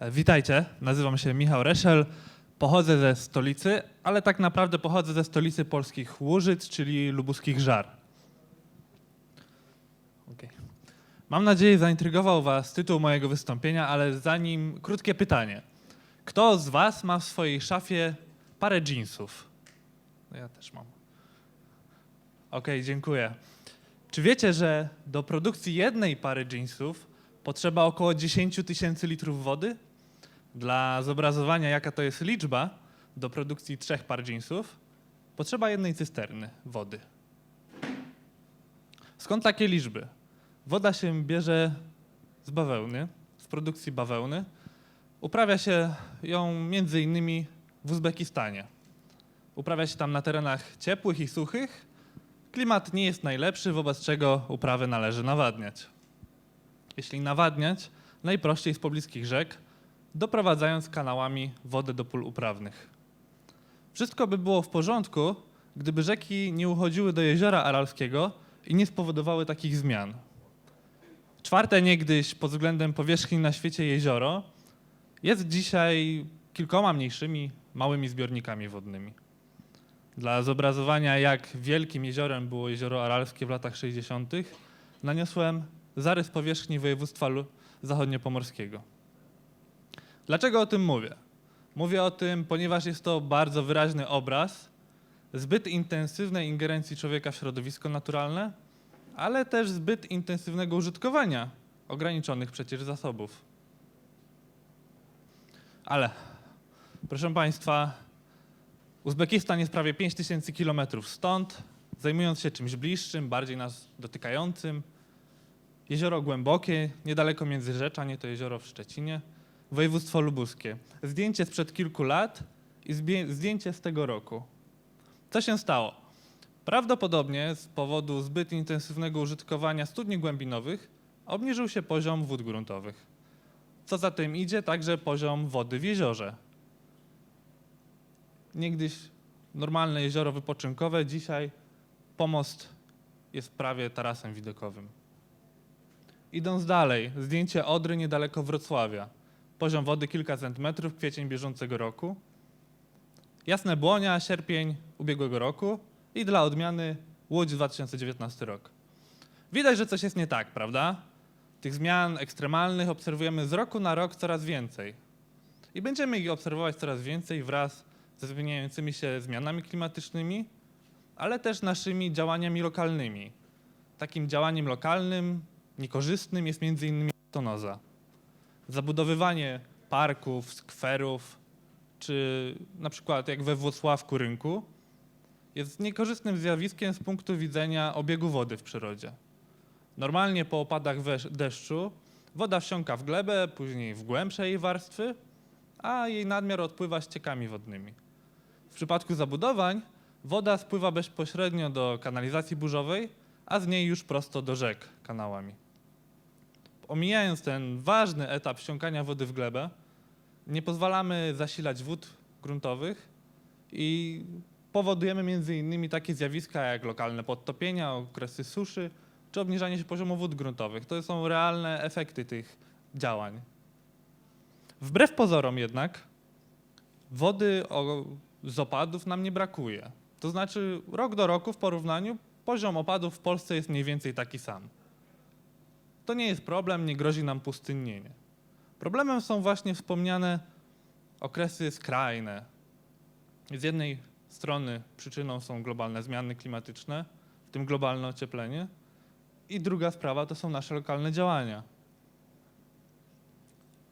E, Witajcie, nazywam się Michał Reszel, pochodzę ze stolicy, ale tak naprawdę pochodzę ze stolicy polskich Łużyc, czyli lubuskich Żar. Okej. Mam nadzieję, zaintrygował Was tytuł mojego wystąpienia, ale zanim krótkie pytanie. Kto z Was ma w swojej szafie parę jeansów? No ja też mam. Okej, dziękuję. Czy wiecie, że do produkcji jednej pary jeansów potrzeba około 10 tysięcy litrów wody? Dla zobrazowania, jaka to jest liczba, do produkcji trzech par jeansów potrzeba jednej cysterny wody. Skąd takie liczby? Woda się bierze z bawełny, z produkcji bawełny. Uprawia się ją między innymi w Uzbekistanie. Uprawia się tam na terenach ciepłych i suchych. Klimat nie jest najlepszy, wobec czego uprawę należy nawadniać. Jeśli nawadniać, najprościej z pobliskich rzek, doprowadzając kanałami wodę do pól uprawnych. Wszystko by było w porządku, gdyby rzeki nie uchodziły do jeziora Aralskiego i nie spowodowały takich zmian. Czwarte niegdyś pod względem powierzchni na świecie jezioro jest dzisiaj kilkoma mniejszymi, małymi zbiornikami wodnymi. Dla zobrazowania, jak wielkim jeziorem było jezioro Aralskie w latach 60., naniosłem zarys powierzchni województwa zachodniopomorskiego. Dlaczego o tym mówię? Mówię o tym, ponieważ jest to bardzo wyraźny obraz zbyt intensywnej ingerencji człowieka w środowisko naturalne, ale też zbyt intensywnego użytkowania ograniczonych przecież zasobów. Ale, proszę Państwa, Uzbekistan jest prawie 5000 kilometrów stąd, zajmując się czymś bliższym, bardziej nas dotykającym. Jezioro głębokie, niedaleko Międzyrzecza, nie to jezioro w Szczecinie. Województwo lubuskie. Zdjęcie sprzed kilku lat i zdjęcie z tego roku. Co się stało? Prawdopodobnie z powodu zbyt intensywnego użytkowania studni głębinowych obniżył się poziom wód gruntowych. Co za tym idzie, także poziom wody w jeziorze. Niegdyś normalne jezioro wypoczynkowe, dzisiaj pomost jest prawie tarasem widokowym. Idąc dalej, zdjęcie Odry niedaleko Wrocławia. Poziom wody kilka centymetrów, kwiecień bieżącego roku. Jasne Błonia, sierpień ubiegłego roku i dla odmiany Łódź 2019 rok. Widać, że coś jest nie tak, prawda? Tych zmian ekstremalnych obserwujemy z roku na rok coraz więcej. I będziemy ich obserwować coraz więcej wraz ze zmieniającymi się zmianami klimatycznymi, ale też naszymi działaniami lokalnymi. Takim działaniem lokalnym, niekorzystnym jest między innymi tonoza. Zabudowywanie parków, skwerów, czy na przykład jak we Włocławku rynku, jest niekorzystnym zjawiskiem z punktu widzenia obiegu wody w przyrodzie. Normalnie po opadach deszczu woda wsiąka w glebę, później w głębsze jej warstwy, a jej nadmiar odpływa ściekami wodnymi. W przypadku zabudowań woda spływa bezpośrednio do kanalizacji burzowej, a z niej już prosto do rzek kanałami. Omijając ten ważny etap wsiąkania wody w glebę, nie pozwalamy zasilać wód gruntowych i powodujemy między innymi takie zjawiska jak lokalne podtopienia, okresy suszy czy obniżanie się poziomu wód gruntowych. To są realne efekty tych działań. Wbrew pozorom jednak wody z opadów nam nie brakuje. To znaczy rok do roku w porównaniu poziom opadów w Polsce jest mniej więcej taki sam. To nie jest problem, nie grozi nam pustynnienie. Problemem są właśnie wspomniane okresy skrajne. Z jednej strony przyczyną są globalne zmiany klimatyczne, w tym globalne ocieplenie, i druga sprawa to są nasze lokalne działania.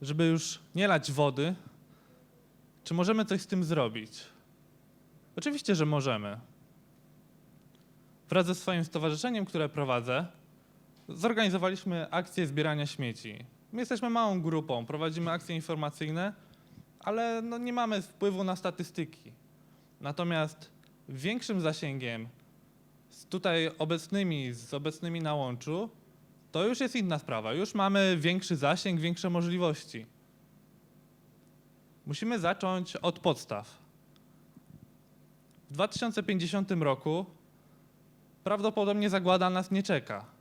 Żeby już nie lać wody, czy możemy coś z tym zrobić? Oczywiście, że możemy. Wraz ze swoim stowarzyszeniem, które prowadzę, zorganizowaliśmy akcję zbierania śmieci. My jesteśmy małą grupą, prowadzimy akcje informacyjne, ale no nie mamy wpływu na statystyki. Natomiast większym zasięgiem z tutaj obecnymi, z obecnymi na łączu, to już jest inna sprawa. Już mamy większy zasięg, większe możliwości. Musimy zacząć od podstaw. W 2050 roku prawdopodobnie zagłada nas nie czeka.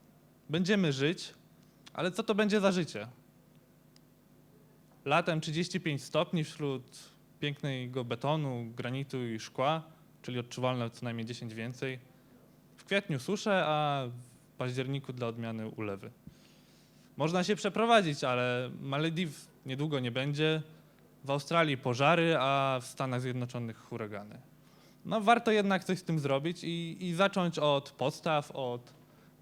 Będziemy żyć, ale co to będzie za życie? Latem 35 stopni wśród pięknego betonu, granitu i szkła, czyli odczuwalne co najmniej 10 więcej. W kwietniu susze, a w październiku dla odmiany ulewy. Można się przeprowadzić, ale Malediw niedługo nie będzie. W Australii pożary, a w Stanach Zjednoczonych huragany. No warto jednak coś z tym zrobić i, i zacząć od podstaw, od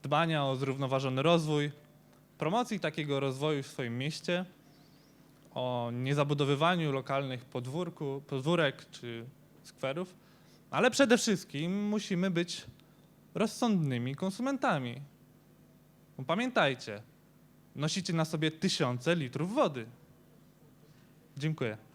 dbania o zrównoważony rozwój, promocji takiego rozwoju w swoim mieście, o niezabudowywaniu lokalnych podwórku, podwórek czy skwerów, ale przede wszystkim musimy być rozsądnymi konsumentami. Bo pamiętajcie, nosicie na sobie tysiące litrów wody. Dziękuję.